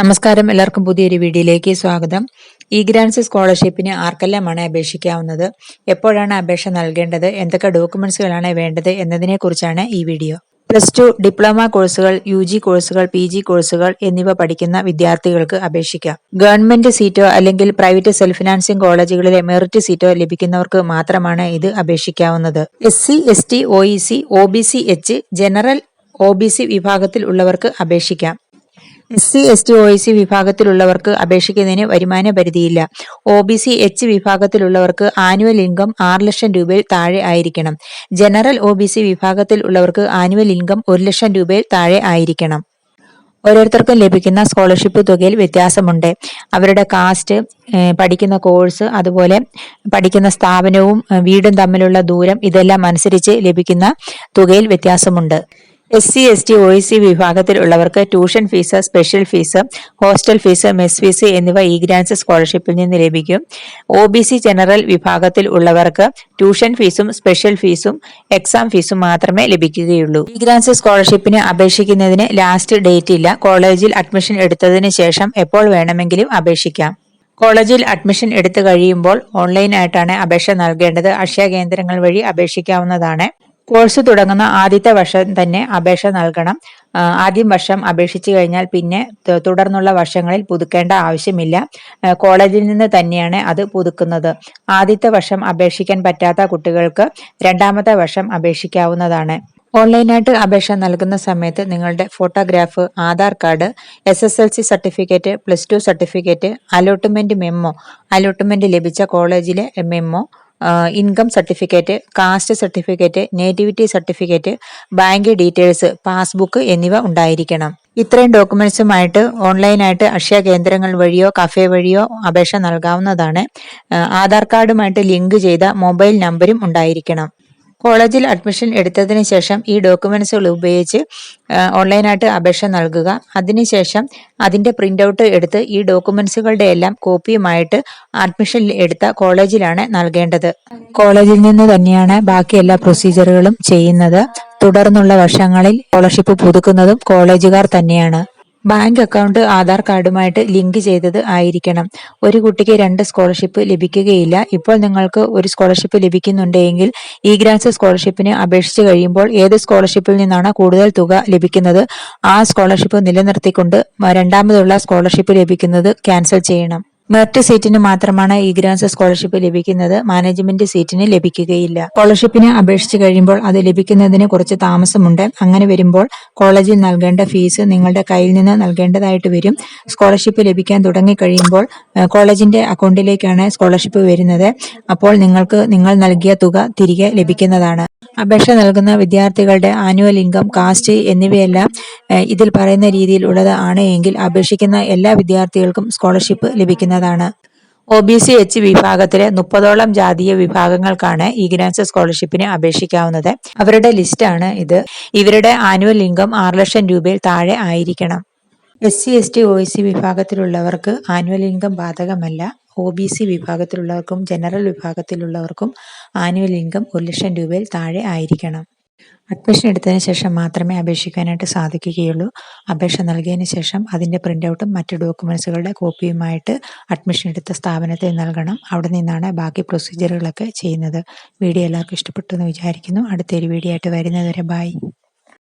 നമസ്കാരം. എല്ലാവർക്കും പുതിയൊരു വീഡിയോയിലേക്ക് സ്വാഗതം. ഈ ഗ്രാൻസ് സ്കോളർഷിപ്പിന് ആർക്കെല്ലാമാണ് അപേക്ഷിക്കാവുന്നത്? എപ്പോഴാണ് അപേക്ഷ നൽകേണ്ടത്? എന്തൊക്കെ ഡോക്യുമെന്റ്സുകളാണ് വേണ്ടത് എന്നതിനെക്കുറിച്ചാണ് ഈ വീഡിയോ. പ്ലസ് ടു ഡിപ്ലോമ കോഴ്സുകൾ യു ജി കോഴ്സുകൾ പി ജി കോഴ്സുകൾ എന്നിവ പഠിക്കുന്ന വിദ്യാർത്ഥികൾക്ക് അപേക്ഷിക്കാം. ഗവൺമെന്റ് സീറ്റോ അല്ലെങ്കിൽ പ്രൈവറ്റ് സെൽഫ് ഫിനാൻസിംഗ് കോളേജുകളിലെ മെറിറ്റ് സീറ്റോ ലഭിക്കുന്നവർക്ക് മാത്രമാണ് ഇത് അപേക്ഷിക്കാവുന്നത്. S C S T O E C O B C H general O B C വിഭാഗത്തിൽ ഉള്ളവർക്ക് അപേക്ഷിക്കാം. S C S T O C വിഭാഗത്തിലുള്ളവർക്ക് അപേക്ഷിക്കുന്നതിന് വരുമാന പരിധിയില്ല. ഒ ബി സി എച്ച് വിഭാഗത്തിലുള്ളവർക്ക് ആനുവൽ ഇൻകം ആറ് ലക്ഷം രൂപയിൽ താഴെ ആയിരിക്കണം. ജനറൽ ഒ ബി സി വിഭാഗത്തിൽ ഉള്ളവർക്ക് ആനുവൽ ഇൻകം ഒരു ലക്ഷം രൂപയിൽ താഴെ ആയിരിക്കണം. ഓരോരുത്തർക്കും ലഭിക്കുന്ന സ്കോളർഷിപ്പ് തുകയിൽ വ്യത്യാസമുണ്ട്. അവരുടെ കാസ്റ്റ് പഠിക്കുന്ന കോഴ്സ് അതുപോലെ പഠിക്കുന്ന സ്ഥാപനവും വീടും തമ്മിലുള്ള ദൂരം ഇതെല്ലാം അനുസരിച്ച് ലഭിക്കുന്ന തുകയിൽ വ്യത്യാസമുണ്ട്. S C S T O C വിഭാഗത്തിലുള്ളവർക്ക് tuition fees special fees hostel fees mess fees എന്നിവ ഇ ഗ്രാൻസ് സ്കോളർഷിപ്പിൽ നിന്ന് ലഭിക്കും. ഒ ബി സി ജനറൽ വിഭാഗത്തിൽ ഉള്ളവർക്ക് ട്യൂഷൻ ഫീസും സ്പെഷ്യൽ ഫീസും എക്സാം ഫീസും മാത്രമേ ലഭിക്കുകയുള്ളൂ. ഇ ഗ്രാൻസ് സ്കോളർഷിപ്പിന് അപേക്ഷിക്കുന്നതിന് ലാസ്റ്റ് ഡേറ്റ് ഇല്ല. കോളേജിൽ അഡ്മിഷൻ എടുത്തതിന് ശേഷം എപ്പോൾ വേണമെങ്കിലും അപേക്ഷിക്കാം. കോളേജിൽ അഡ്മിഷൻ എടുത്തു കഴിയുമ്പോൾ ഓൺലൈനായിട്ടാണ് അപേക്ഷ നൽകേണ്ടത്. അക്ഷയ കേന്ദ്രങ്ങൾ വഴി അപേക്ഷിക്കാവുന്നതാണ്. കോഴ്സ് തുടങ്ങുന്ന ആദ്യത്തെ വർഷം തന്നെ അപേക്ഷ നൽകണം. ആദ്യം വർഷം അപേക്ഷിച്ചു കഴിഞ്ഞാൽ പിന്നെ തുടർന്നുള്ള വർഷങ്ങളിൽ പുതുക്കേണ്ട ആവശ്യമില്ല. കോളേജിൽ നിന്ന് തന്നെയാണ് അത് പുതുക്കുന്നത്. ആദ്യത്തെ വർഷം അപേക്ഷിക്കാൻ പറ്റാത്ത കുട്ടികൾക്ക് രണ്ടാമത്തെ വർഷം അപേക്ഷിക്കാവുന്നതാണ്. ഓൺലൈനായിട്ട് അപേക്ഷ നൽകുന്ന സമയത്ത് നിങ്ങളുടെ photograph Aadhaar card S S L C certificate plus two certificate allotment memo allotment ലഭിച്ച കോളേജിലെ memo income certificate caste certificate nativity certificate bank details passbook എന്നിവ ഉണ്ടായിരിക്കണം. ഇത്രയും ഡോക്യുമെന്റ്സുമായിട്ട് ഓൺലൈനായിട്ട് അക്ഷയ കേന്ദ്രങ്ങൾ വഴിയോ കഫേ വഴിയോ അപേക്ഷ നൽകാവുന്നതാണ്. ആധാർ കാർഡുമായിട്ട് ലിങ്ക് ചെയ്ത മൊബൈൽ നമ്പരും ഉണ്ടായിരിക്കണം. കോളേജിൽ അഡ്മിഷൻ എടുത്തതിന് ശേഷം ഈ ഡോക്യുമെന്റ്സുകൾ ഉപയോഗിച്ച് ഓൺലൈനായിട്ട് അപേക്ഷ നൽകുക. അതിനുശേഷം അതിന്റെ പ്രിന്റ് ഔട്ട് എടുത്ത് ഈ ഡോക്യുമെന്റ്സുകളുടെ എല്ലാം കോപ്പിയുമായിട്ട് അഡ്മിഷൻ എടുത്ത കോളേജിലാണ് നൽകേണ്ടത്. കോളേജിൽ നിന്ന് തന്നെയാണ് ബാക്കി എല്ലാ പ്രൊസീജിയറുകളും ചെയ്യുന്നത്. തുടർന്നുള്ള വർഷങ്ങളിൽ സ്കോളർഷിപ്പ് പുതുക്കുന്നതും കോളേജുകാർ തന്നെയാണ്. ബാങ്ക് അക്കൗണ്ട് ആധാർ കാർഡുമായിട്ട് ലിങ്ക് ചെയ്തത് ആയിരിക്കണം. ഒരു കുട്ടിക്ക് രണ്ട് സ്കോളർഷിപ്പ് ലഭിക്കുകയില്ല. ഇപ്പോൾ നിങ്ങൾക്ക് ഒരു സ്കോളർഷിപ്പ് ലഭിക്കുന്നുണ്ടെങ്കിൽ ഈ ഗ്രാൻസ് സ്കോളർഷിപ്പിന് അപേക്ഷിച്ച് കഴിയുമ്പോൾ ഏത് സ്കോളർഷിപ്പിൽ നിന്നാണ് കൂടുതൽ തുക ലഭിക്കുന്നത്? ആ സ്കോളർഷിപ്പ് നിലനിർത്തിക്കൊണ്ട് രണ്ടാമതുള്ള സ്കോളർഷിപ്പ് ലഭിക്കുന്നത് ക്യാൻസൽ ചെയ്യണം. മെറിറ്റ് സീറ്റിന് മാത്രമാണ് ഈ ഗ്രാൻസ് സ്കോളർഷിപ്പ് ലഭിക്കുന്നത്. മാനേജ്മെന്റ് സീറ്റിന് ലഭിക്കുകയില്ല. സ്കോളർഷിപ്പിന് അപേക്ഷിച്ച് കഴിയുമ്പോൾ അത് ലഭിക്കുന്നതിന് കുറച്ച് താമസമുണ്ട്. അങ്ങനെ വരുമ്പോൾ കോളേജിൽ നൽകേണ്ട ഫീസ് നിങ്ങളുടെ കയ്യിൽ നിന്ന് നൽകേണ്ടതായിട്ട് വരും. സ്കോളർഷിപ്പ് ലഭിക്കാൻ തുടങ്ങിക്കഴിയുമ്പോൾ കോളേജിന്റെ അക്കൗണ്ടിലേക്കാണ് സ്കോളർഷിപ്പ് വരുന്നത്. അപ്പോൾ നിങ്ങൾക്ക് നിങ്ങൾ നൽകിയ തുക തിരികെ ലഭിക്കുന്നതാണ്. അപേക്ഷ നൽകുന്ന വിദ്യാർത്ഥികളുടെ ആനുവൽ ഇൻകം കാസ്റ്റ് എന്നിവയെല്ലാം ഇതിൽ പറയുന്ന രീതിയിൽ ഉള്ളത് ആണ് എങ്കിൽ അപേക്ഷിക്കുന്ന എല്ലാ വിദ്യാർത്ഥികൾക്കും സ്കോളർഷിപ്പ് ലഭിക്കുന്നതാണ്. ഒ ബി സി എച്ച് വിഭാഗത്തിലെ മുപ്പതോളം ജാതീയ വിഭാഗങ്ങൾക്കാണ് ഈ ഗ്രാൻസ് സ്കോളർഷിപ്പിന് അപേക്ഷിക്കാവുന്നത്. അവരുടെ ലിസ്റ്റാണ് ഇത്. ഇവരുടെ ആനുവൽ ഇൻകം ആറ് ലക്ഷം രൂപയിൽ താഴെ ആയിരിക്കണം. S C S T O C വിഭാഗത്തിലുള്ളവർക്ക് annual income ബാധകമല്ല. ഒ ബി സി വിഭാഗത്തിലുള്ളവർക്കും ജനറൽ വിഭാഗത്തിലുള്ളവർക്കും ആനുവൽ ഇൻകം ഒരു ലക്ഷം രൂപയിൽ താഴെ ആയിരിക്കണം. അഡ്മിഷൻ എടുത്തതിന് ശേഷം മാത്രമേ അപേക്ഷിക്കാനായിട്ട് സാധിക്കുകയുള്ളൂ. അപേക്ഷ നൽകിയതിന് ശേഷം അതിന്റെ പ്രിന്റ് ഔട്ടും മറ്റ് ഡോക്യുമെൻസുകളുടെ കോപ്പിയുമായിട്ട് അഡ്മിഷൻ എടുത്ത സ്ഥാപനത്തിൽ നൽകണം. അവിടെ നിന്നാണ് ബാക്കി പ്രൊസീജിയറുകളൊക്കെ ചെയ്യുന്നത്. വീഡിയോ എല്ലാവർക്കും ഇഷ്ടപ്പെട്ടു എന്ന് വിചാരിക്കുന്നു. അടുത്തൊരു വീഡിയോ ആയിട്ട് വരുന്നതുവരെ ബായ്